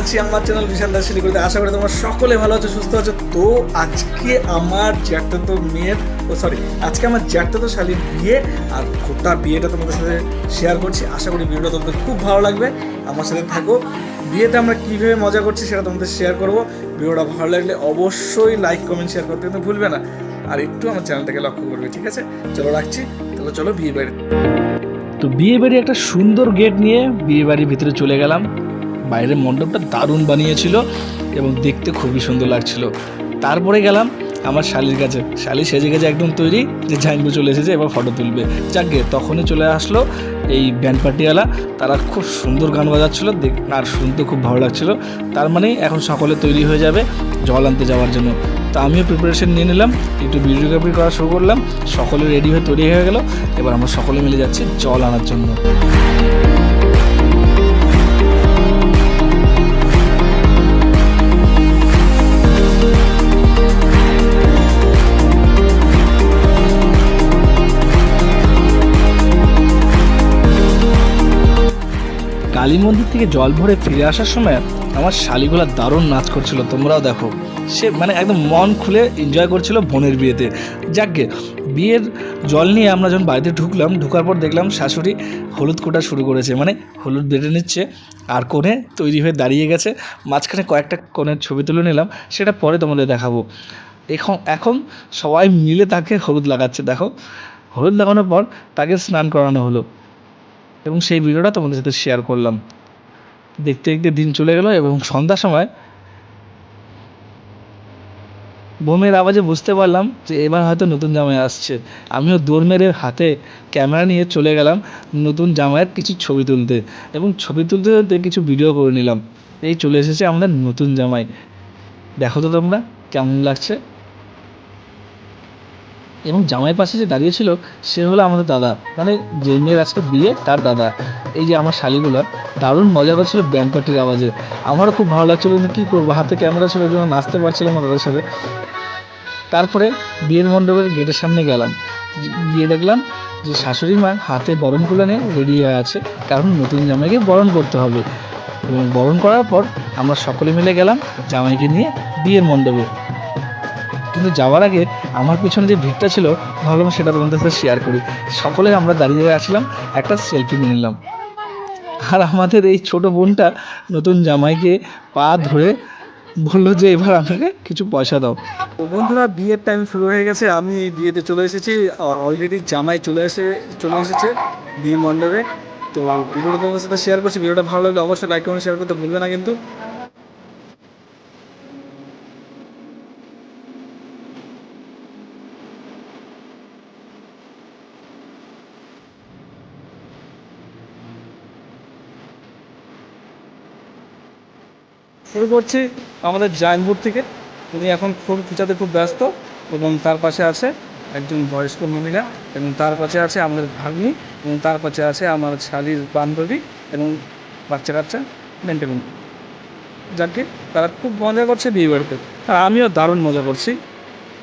জানাচ্ছি আমার চ্যানেল বিশাল দাস শিলিগুড়িতে। আশা করি তোমরা সকলে ভালো আছো, সুস্থ আছো। তো আজকে আমার জ্যাঠতো মেয়ের, ও সরি আজকে আমার জ্যাঠতো শালির বিয়ে আর গোটা বিয়েটা তোমাদের সাথে শেয়ার করছি। আশা করি ভিডিওটা তোমাদের খুব ভালো লাগবে। আমার সাথে থাকো। বিয়েতে আমরা কীভাবে মজা করছি সেটা তোমাদের শেয়ার করব। ভিডিওটা ভালো লাগলে অবশ্যই লাইক কমেন্ট শেয়ার করতে কিন্তু ভুলবে না। আর একটু আমার চ্যানেলটাকে লক্ষ্য করবে, ঠিক আছে? চলো রাখছি। তাহলে চলো বিয়ে বাড়ি তো বিয়ে বাড়ি একটা সুন্দর গেট নিয়ে বিয়ে বাড়ির ভিতরে চলে গেলাম। বাইরের মণ্ডপটা দারুণ বানিয়েছিল এবং দেখতে খুবই সুন্দর লাগছিল। তারপরে গেলাম আমার শালির কাছে। শালি সেজে গেছে একদম তৈরি যে ঝাইনবু চলে এসেছে, এবার ফটো তুলবে। যাকে তখনই চলে আসলো এই ব্যান্ড পার্টিওয়ালা। তারা খুব সুন্দর গান বাজাচ্ছিল, দেখ আর শুনতে খুব ভালো লাগছিল। তার মানে এখন সকলে তৈরি হয়ে যাবে জল আনতে যাওয়ার জন্য। তো আমিও প্রিপারেশন নিয়ে নিলাম, একটু ভিডিওগ্রাফি করা শুরু করলাম, সকলে রেডি হয়ে তৈরি হয়ে গেল। এবার আমরা সকলে মিলে যাচ্ছি জল আনার জন্য। কালী মন্দির থেকে জল ভরে ফিরে আসার সময় আমার শালিগুলা দারুণ নাচ করছিল, তোমরাও দেখো। সে মানে একদম মন খুলে এনজয় করছিল বোনের বিয়েতে। যাকগে, বিয়ের জল নিয়ে আমরা যখন বাড়িতে ঢুকলাম, ঢোকার পর দেখলাম শাশুড়ি হলুদ কোটা শুরু করেছে মানে হলুদ বেটে নিচ্ছে আর কোণে তৈরি হয়ে দাঁড়িয়ে গেছে। মাঝখানে কয়েকটা কোণের ছবি তুলে নিলাম, সেটা পরে তোমাদের দেখাবো। এখন এখন সবাই মিলে তাকে হলুদ লাগাচ্ছে, দেখো। হলুদ লাগানোর পর তাকে স্নান করানো হলো। এবং সেই ভিডিওটা তোমাদের সাথে শেয়ার করলাম। দেখতে দেখতে দিন চলে গেল এবং সন্ধ্যার সময় বোমের আওয়াজে বুঝতে পারলাম যে এবার হয়তো নতুন জামাই আসছে। আমিও দৌড় মেরে হাতে ক্যামেরা নিয়ে চলে গেলাম নতুন জামাইয়ের কিছু ছবি তুলতে এবং ছবি তুলতে তুলতে কিছু ভিডিও করে নিলাম। এই চলে এসেছে আমাদের নতুন জামাই। দেখো তো তোমরা, কেমন লাগছে? এবং জামাইয়ের পাশে যে দাঁড়িয়েছিল সে হলো আমাদের দাদা। মানে যে মেয়ের আজকে বিয়ে, তার দাদা। এই যে আমার শালিগুলো দারুণ মজা করছিল ব্যান্ড পার্টির আওয়াজে। আমারও খুব ভালো লাগছিল কিন্তু কী করব, হাতে ক্যামেরা ছিল জন্য নাচতে পারছিলাম না তাদের সাথে। তারপরে বিয়ের মণ্ডপের গেটের সামনে গেলাম। গিয়ে দেখলাম যে শাশুড়ি মা হাতে বরণ করে নিয়ে রেডি হয়ে আছে, কারণ নতুন জামাইকে বরণ করতে হবে। এবং বরণ করার পর আমরা সকলে মিলে গেলাম জামাইকে নিয়ে বিয়ের মণ্ডপে। কিন্তু যাওয়ার আগে আমার পিছনে যে ভিড়টা ছিল, ভাবলাম সেটা তোমাদের সাথে শেয়ার করি। সকলে আমরা দাঁড়িয়ে আসলাম একটা সেলফি নিয়ে নিলাম। আর আমাদের এই ছোট বোনটা নতুন জামাইকে পা ধরে বলল যে, এবার আমাকে কিছু পয়সা দাও। তো বন্ধুরা, বিয়ের টাইম শুরু হয়ে গেছে। আমি বিয়েতে চলে এসেছি। অলরেডি জামাই চলে এসে, চলে এসেছে বিয়ে মণ্ডপে। তো ভিডিওটা তোমাদের সাথে শেয়ার করছি। ভিডিওটা ভালো লাগলে অবশ্যই লাইক কমেন্ট শেয়ার করতে ভুলবে না কিন্তু। শুরু করছি আমাদের জাইনপুর থেকে। উনি এখন ফোন খুঁচাতে খুব ব্যস্ত এবং তার পাশে আছে একজন বয়স্ক মহিলা এবং তার পাশে আছে আমাদের ভাগ্নি এবং তার পাশে আছে আমার শালির বান্ধবী এবং বাচ্চা কাচ্চা মেনটেন যাকে তারা খুব মজা করছে বিয়ে বাড়িতে আর আমিও দারুণ মজা করছি।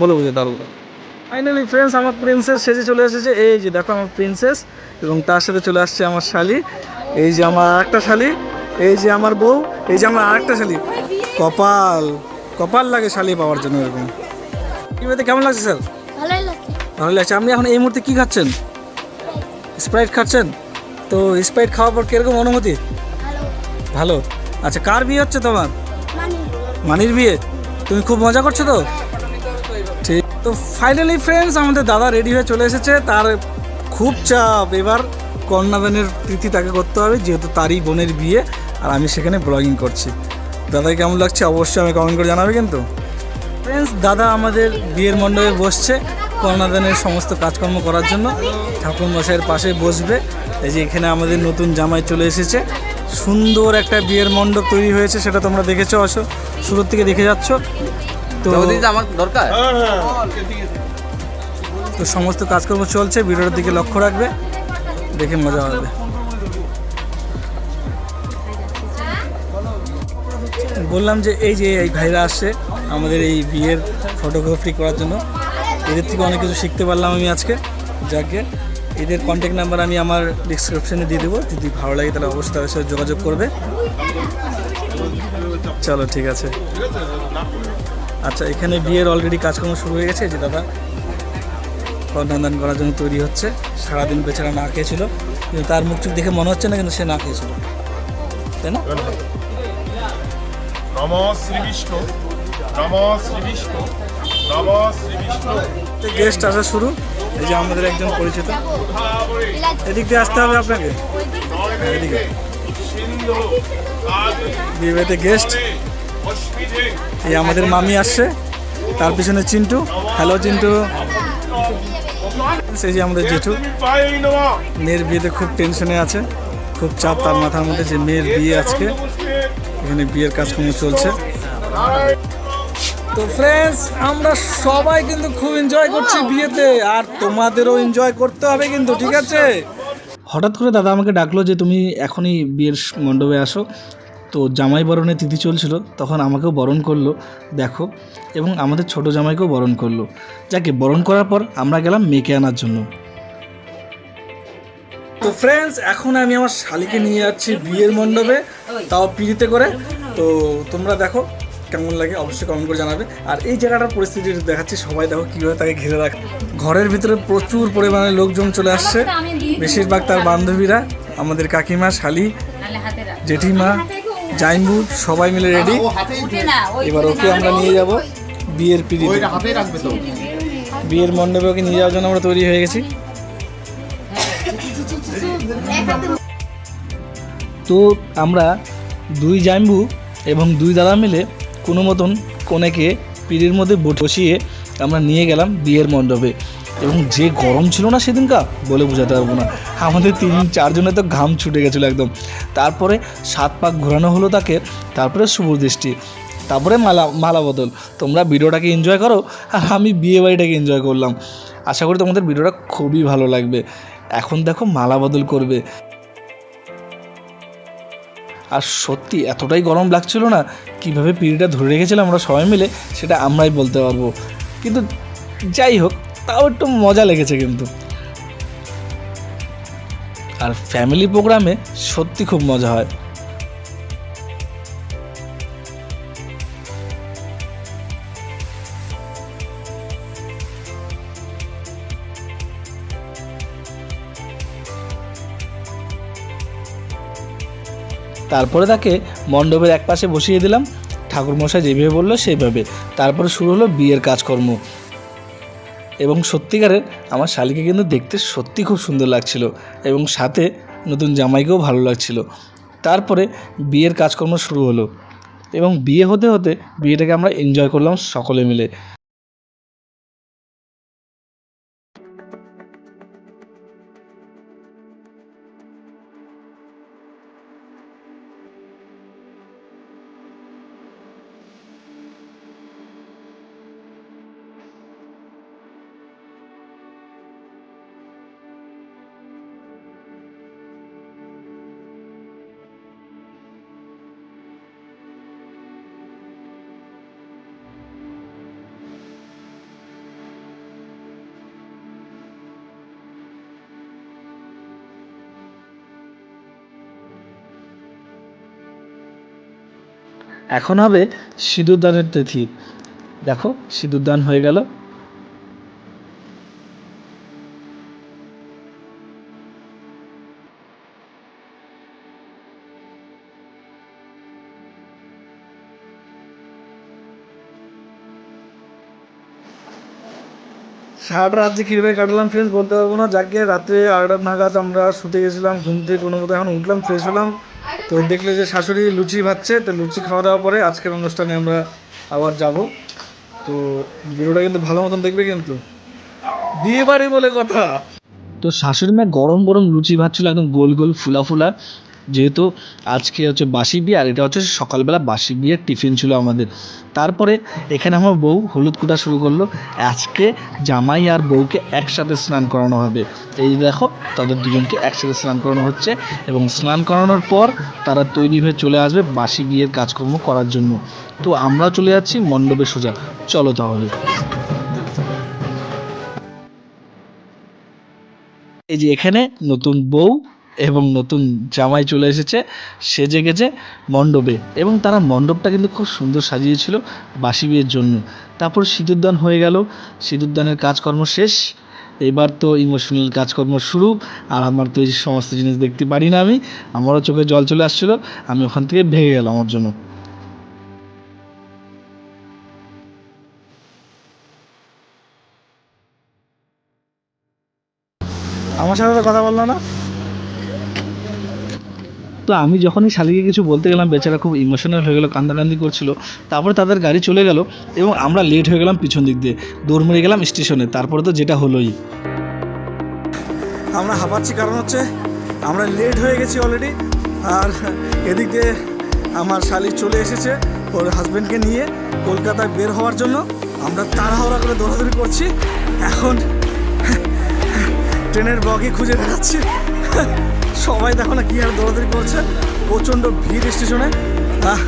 বলে বুঝে দারুণ। ফাইনালি ফ্রেন্ডস আমার প্রিন্সেস সেজে চলে এসেছে। এই যে দেখো আমার প্রিন্সেস এবং তার সাথে চলে আসছে আমার শালি। এই যে আমার একটা শালি। এই যে আমার বউ এই যে আমার আরেকটা শালি। কপাল কপাল লাগে শালি পাওয়ার জন্য এরকম। কি বলতে কেমন লাগছে স্যার? ভালো লাগছে। আপনি এখন এই মুহূর্তে কি খাচ্ছেন? স্প্রাইট খাচ্ছেন? তো স্প্রাইট খাওয়ার পর কীরকম অনুমতি ভালো। আচ্ছা কার বিয়ে হচ্ছে তোমার? মানে মানির বিয়ে? তুমি খুব মজা করছ তো? ঠিক। তো ফাইনালি ফ্রেন্ডস আমাদের দাদা রেডি হয়ে চলে এসেছে। তার খুব চাপ। এবার কন্যাদানের তিথি তাকে করতে হবে যেহেতু তারই বোনের বিয়ে। আর আমি সেখানে ব্লগিং করছি। দাদাকে কেমন লাগছে অবশ্যই আমি কমেন্ট করে জানাবে কিন্তু। ফ্রেন্ডস দাদা আমাদের বিয়ের মণ্ডপে বসছে কন্যাদানের সমস্ত কাজকর্ম করার জন্য। ঠাকুর মশাইয়ের পাশে বসবে। এই যে এখানে আমাদের নতুন জামাই চলে এসেছে। সুন্দর একটা বিয়ের মণ্ডপ তৈরি হয়েছে সেটা তোমরা দেখেছ আসো শুরুর থেকে দেখে যাচ্ছ। তো আমার দরকার? তো সমস্ত কাজকর্ম চলছে ভিডিওর দিকে লক্ষ্য রাখবে। দেখে মজা হবে। বললাম যে এই যে এই ভাইরা আসছে আমাদের এই বিয়ের ফটোগ্রাফি করার জন্য, এদের থেকে অনেক কিছু শিখতে পারলাম আমি আজকে। যাকে এদের কন্ট্যাক্ট নাম্বার আমি আমার ডিসক্রিপশনে দিয়ে দেবো। যদি ভালো লাগে তাহলে অবশ্যই তাদের সাথে যোগাযোগ করবে। চলো, ঠিক আছে। আচ্ছা এখানে বিয়ের অলরেডি কাজকর্ম শুরু হয়ে গেছে যে দাদা। কন্যাদান করার জন্য তৈরি হচ্ছে। সারাদিন বেচারা না খেয়েছিল। কিন্তু তার মুখ চুখ দেখে মনে হচ্ছে না কিন্তু সে না খেয়েছিল। তাই না? নম নম নম গেস্ট আসা শুরু। এই যে আমাদের একজন পরিচিত। এদিক দিয়ে আসতে হবে আপনাকে। এদিকে। সিন্ধু গেস্ট এই আমাদের মামি আসছে। তার পিছনে চিন্টু। হ্যালো চিন্টু। সেই যে আমাদের জেঠু। মেয়ের বিয়েতে খুব টেনশনে আছে। খুব চাপ তার মাথার মধ্যে যে মেয়ের বিয়ে আজকে। এখানে বিয়ের কাজকর্ম চলছে। তো ফ্রেন্ডস আমরা সবাই কিন্তু খুব এনজয় করছি বিয়েতে, আর তোমাদেরও এনজয় করতে হবে কিন্তু, ঠিক আছে? হঠাৎ করে দাদা আমাকে ডাকলো যে তুমি এখনই বিয়ের মণ্ডপে আসো। তো জামাই বরণের তিথি চলছিল, তখন আমাকেও বরণ করল, দেখো। এবং আমাদের ছোট জামাইকেও বরণ করল। যাকে বরণ করার পর আমরা গেলাম মেয়েকে আনার জন্য। তো ফ্রেন্ডস এখন আমি আমার শালিকে নিয়ে যাচ্ছি বিয়ের মণ্ডপে তাও পিড়িতে করে। তো তোমরা দেখো কেমন লাগে অবশ্যই কমেন্ট করে জানাবে। আর এই জায়গাটার পরিস্থিতি দেখাচ্ছি সবাই দেখো কীভাবে তাকে ঘিরে রাখ। ঘরের ভিতরে প্রচুর পরিমাণে লোকজন চলে আসছে। বেশিরভাগ তার বান্ধবীরা আমাদের কাকিমা শালি জেঠিমা জাইনবু সবাই মিলে রেডি এবার ওকে আমরা নিয়ে যাব বিয়ের পিড়িতে। বিয়ের মণ্ডপে ওকে নিয়ে যাওয়ার জন্য আমরা তৈরি হয়ে গেছি। তো আমরা দুই জাম্বু এবং দুই দাদা মিলে কোনো মতন কনেকে পিড়ির মধ্যে বসিয়ে আমরা নিয়ে গেলাম বিয়ের মণ্ডপে। এবং যে গরম ছিল না সেদিনকা বলে বোঝাতে পারব না। আমাদের তিন চারজনে তো ঘাম ছুটে গেছিল একদম। তারপরে সাত পাক ঘোরানো হলো তাকে, তারপরে শুভ দৃষ্টি তারপরে মালা মালা বদল। তোমরা ভিডিওটাকে এনজয় করো, আর আমি বিয়ে বাড়িটাকে এনজয় করলাম। আশা করি তোমাদের ভিডিওটা খুবই ভালো লাগবে। এখন দেখো মালা বদল করবে। আর সত্যি এতটাই গরম লাগছিল না, কীভাবে পিড়িটা ধরে রেখেছিলাম আমরা সবাই মিলে, সেটা আমরাই বলতে পারব। কিন্তু যাই হোক, তাও একটু মজা লেগেছে কিন্তু। আর ফ্যামিলি প্রোগ্রামে সত্যি খুব মজা হয়। তারপরে তাকে মণ্ডপের এক পাশে বসিয়ে দিলাম। ঠাকুরমশাই যেভাবে বলল সেইভাবে। তারপরে শুরু হলো বিয়ের কাজকর্ম। এবং সত্যিকারের আমার শালিকে কিন্তু দেখতে সত্যি খুব সুন্দর লাগছিল এবং সাথে নতুন জামাইকেও ভালো লাগছিল। তারপরে বিয়ের কাজকর্ম শুরু হলো এবং বিয়ে হতে হতে বিয়েটাকে আমরা এনজয় করলাম সকলে মিলে। এখন হবে সিঁদুরদানের তিথি দেখো, সিঁদুরদান হয়ে গেল। সারাটা রাত যে কীভাবে কাটলাম ফ্রেন্ডস বলতে পারব না। যাকে রাত্রে আড়াটা নাগাদ আমরা শুতে গেছিলাম, ঘুম থেকে কোনো মতো এখন উঠলাম ফ্রেশ হলাম। তো দেখলে যে শাশুড়ি লুচি ভাজছে তো লুচি খাওয়া দাওয়ার পরে আজকের অনুষ্ঠানে আমরা আবার যাব। তো ভিডিওটা কিন্তু ভালো মতন দেখবে কিন্তু। বিয়ে বাড়ি বলে কথা। তো শাশুড়ি মা গরম গরম লুচি ভাজছিল একদম গোল গোল ফুলা ফুলা। যেহেতু আজকে হচ্ছে বাসি বিয়ে, আর এটা হচ্ছে সকালবেলা বাসি বিয়ের টিফিন ছিল আমাদের। তারপরে এখানে আমার বউ হলুদ কুটা শুরু করল। আজকে জামাই আর বউকে একসাথে স্নান করানো হবে। এই দেখো, তাদের দুজনকে একসাথে স্নান করানো হচ্ছে এবং স্নান করানোর পর তারা তৈরি হয়ে চলে আসবে বাসি বিয়ের কাজকর্ম করার জন্য। তো আমরা চলে যাচ্ছি মণ্ডপে সোজা। চলো তাহলে। এই যে এখানে নতুন বউ এবং নতুন জামাই চলে এসেছে, সেজে গেছে মণ্ডপে। এবং তারা মণ্ডপটা কিন্তু খুব সুন্দর সাজিয়েছিল বাসি বিয়ের জন্য। তারপর সিঁদুরদান হয়ে গেল। সিঁদুরদানের কাজকর্ম শেষ। এবার তো ইমোশনাল কাজকর্ম শুরু। আর আমার তো এই সমস্ত জিনিস দেখতে পারি না আমি, আমারও চোখে জল চলে আসছিল। আমি ওখান থেকে ভেঙে গেলাম আমার জন্য। আমার সাথে কথা বলল না? তো আমি যখনই শালিকে কিছু বলতে গেলাম, বেচারা খুব ইমোশনাল হয়ে গেলো, কান্দাকান্দি করছিল। তারপরে তাদের গাড়ি চলে গেল এবং আমরা লেট হয়ে গেলাম পিছন দিক দিয়ে। দৌড় মেরে গেলাম স্টেশনে তারপরে তো যেটা হলোই। আমরা হাঁপাচ্ছি, কারণ হচ্ছে আমরা লেট হয়ে গেছি অলরেডি আর এদিক দিয়ে আমার শালি চলে এসেছে ওর হাজব্যান্ডকে নিয়ে কলকাতায় বের হওয়ার জন্য। আমরা তাড়াহুড়া করে দৌড়াদৌড়ি করছি। এখন ট্রেনের বগি খুঁজে বেড়াচ্ছি। সবাই দেখো না কী আর দৌড়াদৌড়ি করছে। প্রচণ্ড ভিড় স্টেশনে। আহ,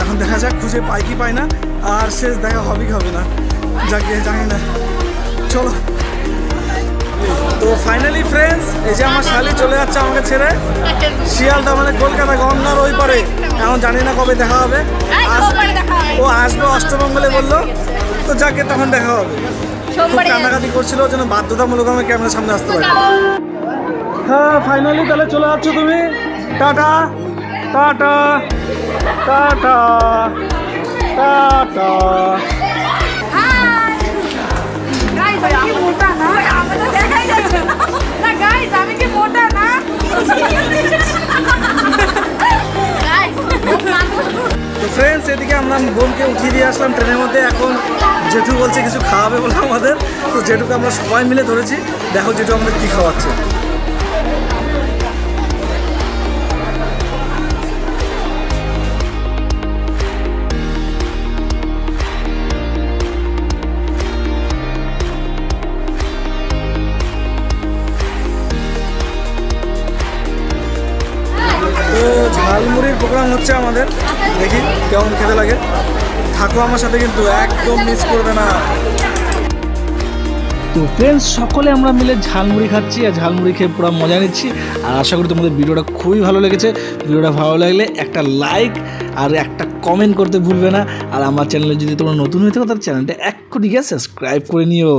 এখন দেখা যাক খুঁজে পাই কি পাই না। আর শেষ দেখা হবে কি হবে না। যাকে জানি না। চলো। তো ফাইনালি ফ্রেন্ডস এই যে আমার শালি চলে যাচ্ছে আমাকে ছেড়ে। শিয়ালটা মানে কলকাতা গঙ্গার ওই পারে। এখন জানি না কবে দেখা হবে। হবে। ও আসবে অষ্টমঙ্গলে বলল। তো যাকে তখন দেখা হবে। খুব কান্নাকাটি করছিল ওই জন্য বাধ্যতামূলক আমার ক্যামেরার সামনে আসতে পারি। হ্যাঁ ফাইনালি তাহলে চলে যাচ্ছ তুমি। Tata. Tata. Tata. Tata. Friends এদিকে আমরা বোনকে উঠিয়ে দিয়ে আসলাম ট্রেনের মধ্যে। এখন জেঠু বলছে কিছু খাওয়াবে বলে আমাদের। তো জেঠুকে আমরা সবাই মিলে ধরেছি। দেখো জেঠু আমাদের কী খাওয়াচ্ছে। ঝালমুড়ির প্রোগ্রাম হচ্ছে আমাদের। দেখি কেমন খেতে লাগে। থাকো আমার সাথে কিন্তু, একদম মিস করবে না। তো ফ্রেন্ডস সকলে আমরা মিলে ঝালমুড়ি খাচ্ছি আর ঝালমুড়ি খেয়ে পুরো মজা নিচ্ছি। আর আশা করি তোমাদের ভিডিওটা খুবই ভালো লেগেছে। ভিডিওটা ভালো লাগলে একটা লাইক আর একটা কমেন্ট করতে ভুলবে না। আর আমার চ্যানেলে যদি তোমরা নতুন হয়ে থাকো, তাহলে চ্যানেলটা এক কোটি গিয়ে সাবস্ক্রাইব করে নিও।